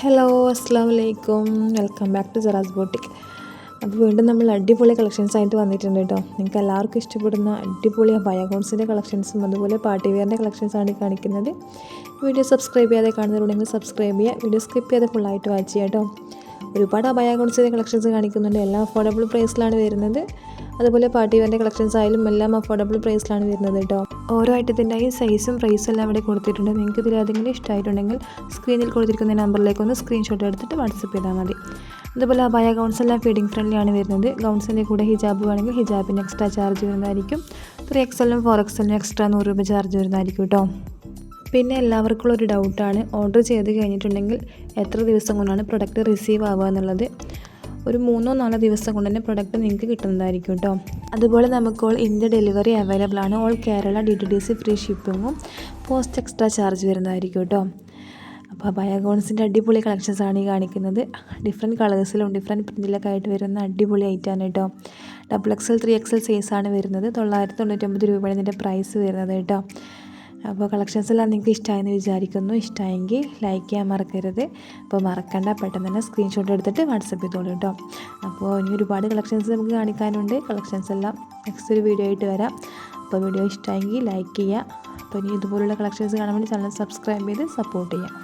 Hello അസ്സാം വലൈക്കും welcome back to Jaras boutique അപ്പോൾ വീണ്ടും നമ്മൾ അടിപൊളി കളക്ഷൻസ് ആയിട്ട് വന്നിട്ടുണ്ട് കേട്ടോ നിങ്ങൾക്ക് എല്ലാവർക്കും ഇഷ്ടപ്പെടുന്ന അടിപൊളി ബയോഗോൺസിന്റെ കളക്ഷൻസും അതുപോലെ പാർട്ടി വെയറിന്റെ കളക്ഷൻസാണ് കാണിക്കുന്നത്. വീഡിയോ സബ്സ്ക്രൈബ് ചെയ്യാതെ കാണുന്നവരുണ്ടെങ്കിൽ സബ്സ്ക്രൈബ് ചെയ്യുക. വീഡിയോ സ്കിപ്പ് ചെയ്ത് ഫുള്ളായിട്ട് വാച്ച് ചെയ്യുക കേട്ടോ ഒരുപാട് ബയോഗോൺസിന്റെ കളക്ഷൻസ് കാണിക്കുന്നുണ്ട്. എല്ലാം അഫോർഡബിൾ പ്രൈസിലാണ് വരുന്നത്. അതുപോലെ പാർട്ടി വെയറിന്റെ കളക്ഷൻസ് ആയാലും എല്ലാം അഫോർഡബിൾ പ്രൈസിലാണ് വരുന്നത് കേട്ടോ ഓരോ ഐറ്റത്തിന്റെയും സൈസും പ്രൈസും എല്ലാം ഇവിടെ കൊടുത്തിട്ടുണ്ട്. നിങ്ങൾക്ക് ഇതിൽ ഏതെങ്കിലും ഇഷ്ടമായിട്ടുണ്ടെങ്കിൽ സ്ക്രീനിൽ കൊടുത്തിരിക്കുന്ന നമ്പറിലേക്ക് ഒന്ന് സ്ക്രീൻഷോട്ട് എടുത്തിട്ട് വാട്സപ്പ് ചെയ്താൽ മതി. അതുപോലെ അബായ ഗൗൺസ് എല്ലാം ഫീഡിംഗ് ഫ്രണ്ട്ലി ആണ് വരുന്നത്. ഗൗൺസിന്റെ കൂടെ ഹിജാബ് വേണമെങ്കിൽ ഹിജാബിന് എക്സ്ട്രാ ചാർജ് വരുന്നതായിരിക്കും. ത്രീ എക്സലിനും ഫോർ എക്സലിനും എക്സ്ട്രാ നൂറ് രൂപ ചാർജ് വരുന്നതായിരിക്കും കേട്ടോ പിന്നെ എല്ലാവർക്കും ഒരു ഡൗട്ടാണ് ഓർഡർ ചെയ്ത് കഴിഞ്ഞിട്ടുണ്ടെങ്കിൽ എത്ര ദിവസം കൊണ്ടാണ് പ്രൊഡക്റ്റ് റിസീവ് ആവുക എന്നുള്ളത്. ഒരു മൂന്നോ നാലോ ദിവസം കൊണ്ട് തന്നെ പ്രൊഡക്റ്റ് നിങ്ങൾക്ക് കിട്ടുന്നതായിരിക്കും കേട്ടോ അതുപോലെ നമുക്ക് ഓൾ ഇന്ത്യ ഡെലിവറി അവൈലബിൾ ആണ്. All Kerala D T D C free ഷിപ്പിങ്ങും post extra charge വരുന്നതായിരിക്കും കേട്ടോ അപ്പോൾ ബയോഗോൺസിന്റെ അടിപൊളി കളക്ഷൻസ് ആണ് ഈ കാണിക്കുന്നത്. ഡിഫറെന്റ് കളേഴ്സിലും ഡിഫറെന്റ് പ്രിന്റിലൊക്കെ ആയിട്ട് വരുന്ന അടിപൊളി ഐറ്റമാണ് കേട്ടോ ഡബിൾ എക്സൽ ത്രീ എക്സൽ സൈസാണ് വരുന്നത്. തൊള്ളായിരത്തി തൊണ്ണൂറ്റൊമ്പത് രൂപയാണ് ഇതിന്റെ പ്രൈസ് വരുന്നത് കേട്ടോ അപ്പോൾ കളക്ഷൻസ് എല്ലാം നിങ്ങൾക്ക് ഇഷ്ടമായെന്ന് വിചാരിക്കുന്നു. ഇഷ്ടമായെങ്കിൽ ലൈക്ക് ചെയ്യാൻ മറക്കരുത്. അപ്പോൾ മറക്കണ്ട പെട്ടെന്ന് തന്നെ സ്ക്രീൻഷോട്ട് എടുത്തിട്ട് വാട്സപ്പ് ചെയ്തോളൂ കേട്ടോ. അപ്പോൾ ഇനി ഒരുപാട് കളക്ഷൻസ് നമുക്ക് കാണിക്കാനുണ്ട്. കളക്ഷൻസ് എല്ലാം നെക്സ്റ്റ് ഒരു വീഡിയോ ആയിട്ട് വരാം. അപ്പോൾ വീഡിയോ ഇഷ്ടമായെങ്കിൽ ലൈക്ക് ചെയ്യുക അപ്പോൾ ഇനി ഇതുപോലുള്ള കളക്ഷൻസ് കാണാൻ വേണ്ടി ചാനൽ സബ്സ്ക്രൈബ് ചെയ്ത് സപ്പോർട്ട് ചെയ്യാം.